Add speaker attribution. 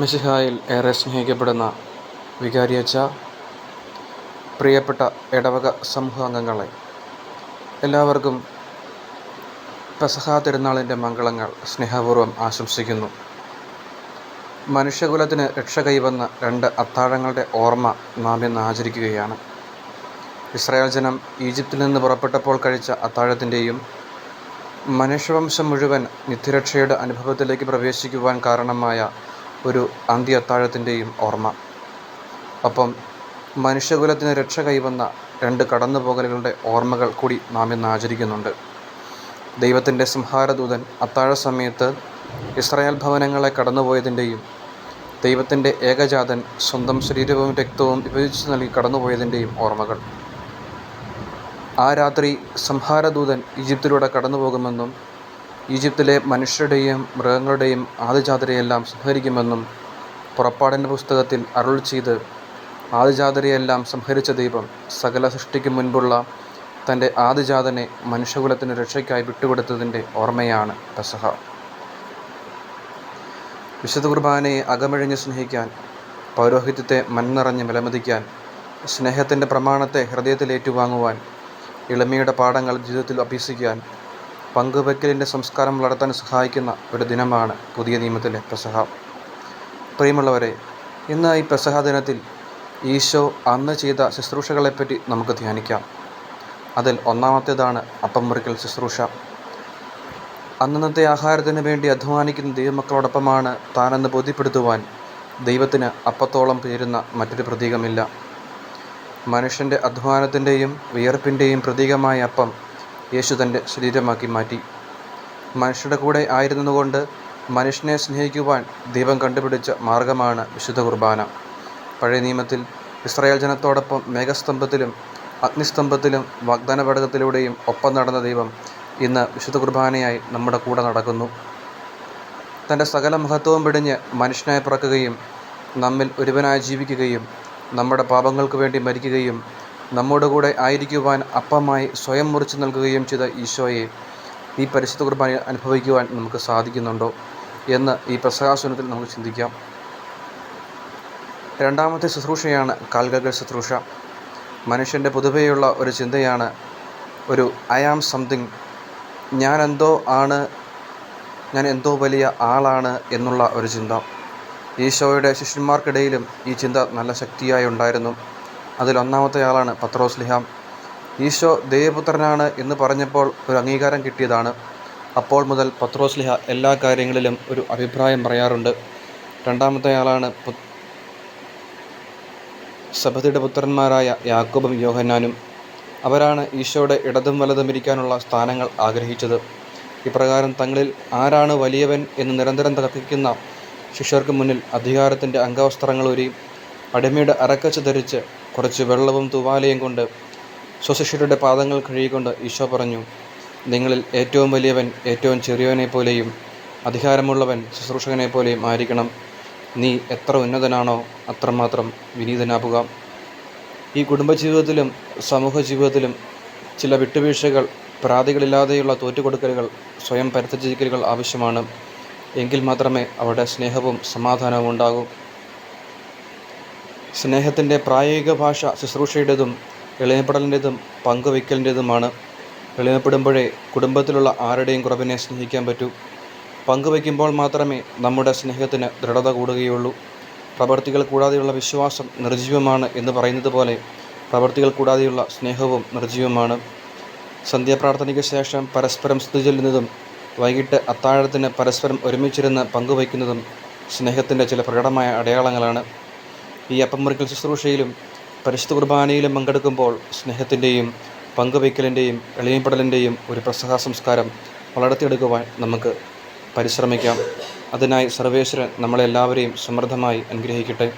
Speaker 1: മിശിഹായിൽ ഏറെ സ്നേഹിക്കപ്പെടുന്ന വികാരിയച്ച പ്രിയപ്പെട്ട ഇടവക സമൂഹാംഗങ്ങളെ എല്ലാവർക്കും പെസഹാ തിരുനാളിന്റെ മംഗളങ്ങൾ സ്നേഹപൂർവം ആശംസിക്കുന്നു. മനുഷ്യകുലത്തിന് രക്ഷ കൈവന്ന രണ്ട് അത്താഴങ്ങളുടെ ഓർമ്മ നാം ഇന്ന് ആചരിക്കുകയാണ്. ഇസ്രായേൽ ജനം ഈജിപ്തിൽ നിന്ന് പുറപ്പെട്ടപ്പോൾ കഴിച്ച അത്താഴത്തിന്റെയും മനുഷ്യവംശം മുഴുവൻ നിത്യരക്ഷയുടെ അനുഭവത്തിലേക്ക് പ്രവേശിക്കുവാൻ കാരണമായ ഒരു അന്ത്യ അത്താഴത്തിന്റെയും ഓർമ്മ. അപ്പം മനുഷ്യകുലത്തിന് രക്ഷ കൈവന്ന രണ്ട് കടന്നുപോകലുകളുടെ ഓർമ്മകൾ കൂടി നാം ഇന്ന് ആചരിക്കുന്നുണ്ട്. ദൈവത്തിന്റെ സംഹാരദൂതൻ അത്താഴ സമയത്ത് ഇസ്രായേൽ ഭവനങ്ങളെ കടന്നുപോയതിന്റെയും ദൈവത്തിന്റെ ഏകജാതൻ സ്വന്തം ശരീരവും രക്തവും വിഭജിച്ച് നൽകി കടന്നുപോയതിന്റെയും ഓർമ്മകൾ. ആ രാത്രി സംഹാരദൂതൻ ഈജിപ്തിലൂടെ കടന്നു പോകുമെന്നും ഈജിപ്തിലെ മനുഷ്യരുടെയും മൃഗങ്ങളുടെയും ആദിജാതരെയെല്ലാം സംഹരിക്കുമെന്നും പുറപ്പാടിന്റെ പുസ്തകത്തിൽ അരുൾ ചെയ്ത് ആദിജാതരെയെല്ലാം സംഹരിച്ച ദൈവം സകല സൃഷ്ടിക്കും മുൻപുള്ള തന്റെ ആദിജാതനെ മനുഷ്യകുലത്തിന് രക്ഷയ്ക്കായി വിട്ടുകൊടുത്തതിന്റെ ഓർമ്മയാണ് പെസഹ. വിശുദ്ധ കുർബാനയെ അകമഴിഞ്ഞ് സ്നേഹിക്കാൻ പൗരോഹിത്യത്തെ മൺനിറഞ്ഞ് വിലമതിക്കാൻ സ്നേഹത്തിന്റെ പ്രമാണത്തെ ഹൃദയത്തിലേറ്റുവാങ്ങുവാൻ എളിമയുടെ പാഠങ്ങൾ ജീവിതത്തിൽ അഭ്യസിക്കാൻ പങ്കുവയ്ക്കലിന്റെ സംസ്കാരം വളർത്താൻ സഹായിക്കുന്ന ഒരു ദിനമാണ് പുതിയ നിയമത്തിലെ പ്രസഹ പ്രിയമുള്ളവരെ ഇന്ന് ഈ പെസഹ ദിനത്തിൽ ഈശോ അന്ന് ചെയ്ത ശുശ്രൂഷകളെപ്പറ്റി നമുക്ക് ധ്യാനിക്കാം. അതിൽ ഒന്നാമത്തേതാണ് അപ്പം മുറിക്കൽ ശുശ്രൂഷ. അന്നന്നത്തെ ആഹാരത്തിന് വേണ്ടി അധ്വാനിക്കുന്ന ദൈവമക്കളോടൊപ്പമാണ് താനെന്ന് ബോധ്യപ്പെടുത്തുവാൻ ദൈവത്തിന് അപ്പത്തോളം പേരുന്ന മറ്റൊരു പ്രതീകമില്ല. മനുഷ്യന്റെ അധ്വാനത്തിന്റെയും വിയർപ്പിന്റെയും പ്രതീകമായ അപ്പം യേശു തന്റെ ശരീരമാക്കി മാറ്റി. മനുഷ്യരുടെ കൂടെ ആയിരുന്നതുകൊണ്ട് മനുഷ്യനെ സ്നേഹിക്കുവാൻ ദൈവം കണ്ടുപിടിച്ച മാർഗമാണ് വിശുദ്ധ കുർബാന. പഴയ നിയമത്തിൽ ഇസ്രായേൽ ജനത്തോടൊപ്പം മേഘസ്തംഭത്തിലും അഗ്നിസ്തംഭത്തിലും വാഗ്ദാന പടകത്തിലൂടെയും ഒപ്പം നടന്ന ദൈവം ഇന്ന് വിശുദ്ധ കുർബാനയായി നമ്മുടെ കൂടെ നടക്കുന്നു. തന്റെ സകല മഹത്വവും പിടിഞ്ഞ് മനുഷ്യനായി പിറക്കുകയും നമ്മിൽ ഒരുവനായി ജീവിക്കുകയും നമ്മുടെ പാപങ്ങൾക്ക് വേണ്ടി മരിക്കുകയും നമ്മുടെ കൂടെ ആയിരിക്കുവാൻ അപ്പമായി സ്വയം മുറിച്ച് നൽകുകയും ചെയ്ത ഈശോയെ ഈ പരിശുദ്ധ കുർബാന അനുഭവിക്കുവാൻ നമുക്ക് സാധിക്കുന്നുണ്ടോ എന്ന് ഈ പ്രസകാസനത്തിൽ നമുക്ക് ചിന്തിക്കാം. രണ്ടാമത്തെ ശുശ്രൂഷയാണ് കാൽകകൾ ശുശ്രൂഷ. മനുഷ്യന്റെ പൊതുവെയുള്ള ഒരു ചിന്തയാണ് ഒരു ഐ ആം സംതിങ് ഞാൻ എന്തോ ആണ്. ഞാൻ എന്തോ വലിയ ആളാണ് എന്നുള്ള ഒരു ചിന്ത. ഈശോയുടെ ശിഷ്യന്മാർക്കിടയിലും ഈ ചിന്ത നല്ല ശക്തിയായി ഉണ്ടായിരുന്നു. അതിലൊന്നാമത്തെ ആളാണ് പത്രോസ് ലിഹാം. ഈശോ ദൈവപുത്രനാണ് എന്ന് പറഞ്ഞപ്പോൾ ഒരു അംഗീകാരം കിട്ടിയതാണ്. അപ്പോൾ മുതൽ പത്രോസ് ലിഹ എല്ലാ കാര്യങ്ങളിലും ഒരു അഭിപ്രായം പറയാറുണ്ട്. രണ്ടാമത്തെ ആളാണ് സബദിയുടെ പുത്രന്മാരായ യാക്കോബും യോഹന്നാനും. അവരാണ് ഈശോയുടെ ഇടതും വലതും ഇരിക്കാനുള്ള സ്ഥാനങ്ങൾ ആഗ്രഹിച്ചത്. ഇപ്രകാരം തങ്ങളിൽ ആരാണ് വലിയവൻ എന്ന് നിരന്തരം തർക്കിക്കുന്ന ശിഷ്യർക്ക് മുന്നിൽ അധികാരത്തിന്റെ അംഗവസ്ത്രങ്ങളൂരി അടിമയുടെ അരക്കച്ച് ധരിച്ച് കുറച്ച് വെള്ളവും തുവാലയും കൊണ്ട് സ്വശിഷ്യരുടെ പാദങ്ങൾ കഴുകിക്കൊണ്ട് ഈശോ പറഞ്ഞു നിങ്ങളിൽ ഏറ്റവും വലിയവൻ ഏറ്റവും ചെറിയവനെ പോലെയും അധികാരമുള്ളവൻ ശുശ്രൂഷകനെ പോലെയും ആയിരിക്കണം. നീ എത്ര ഉന്നതനാണോ അത്രമാത്രം വിനീതനാവുക ഈ കുടുംബജീവിതത്തിലും സമൂഹ ജീവിതത്തിലും ചില വിട്ടുവീഴ്ചകൾ പരാതികളില്ലാതെയുള്ള തോറ്റുകൊടുക്കലുകൾ സ്വയം പരിത്യജിക്കലുകൾ ആവശ്യമാണ്. എങ്കിൽ മാത്രമേ അവിടെ സ്നേഹവും സമാധാനവും ഉണ്ടാകൂ. സ്നേഹത്തിന്റെ പ്രായോഗിക ഭാഷ ശുശ്രൂഷയുടേതും എളിമപ്പെടലിന്റെതും പങ്കുവയ്ക്കലിന്റെതുമാണ്. എളിമപ്പെടുമ്പോഴേ കുടുംബത്തിലുള്ള ആരുടെയും കുറവിനെ സ്നേഹിക്കാൻ പറ്റൂ. പങ്കുവയ്ക്കുമ്പോൾ മാത്രമേ നമ്മുടെ സ്നേഹത്തിന് ദൃഢത കൂടുകയുള്ളൂ. പ്രവർത്തികൾ കൂടാതെയുള്ള വിശ്വാസം നിർജീവമാണ് എന്ന് പറയുന്നത് പോലെ പ്രവർത്തികൾ കൂടാതെയുള്ള സ്നേഹവും നിർജീവമാണ് സന്ധ്യാപ്രാർത്ഥനയ്ക്ക് ശേഷം പരസ്പരം സ്തുതി ചൊല്ലുന്നതും വൈകിട്ട് അത്താഴത്തിന് പരസ്പരം ഒരുമിച്ചിരുന്ന് പങ്കുവയ്ക്കുന്നതും സ്നേഹത്തിന്റെ ചില പ്രകടമായ അടയാളങ്ങളാണ്. ഈ അപ്പമുറിക്കൽ ശുശ്രൂഷയിലും പരിശുദ്ധ കുർബാനയിലും പങ്കെടുക്കുമ്പോൾ സ്നേഹത്തിന്റെയും പങ്കുവയ്ക്കലിന്റെയും എളിയപ്പെടലിന്റെയും ഒരു പ്രസഹ സംസ്കാരം വളർത്തിയെടുക്കുവാൻ നമുക്ക് പരിശ്രമിക്കാം. അതിനായി സർവേശ്വരൻ നമ്മളെല്ലാവരെയും സമൃദ്ധമായി അനുഗ്രഹിക്കട്ടെ.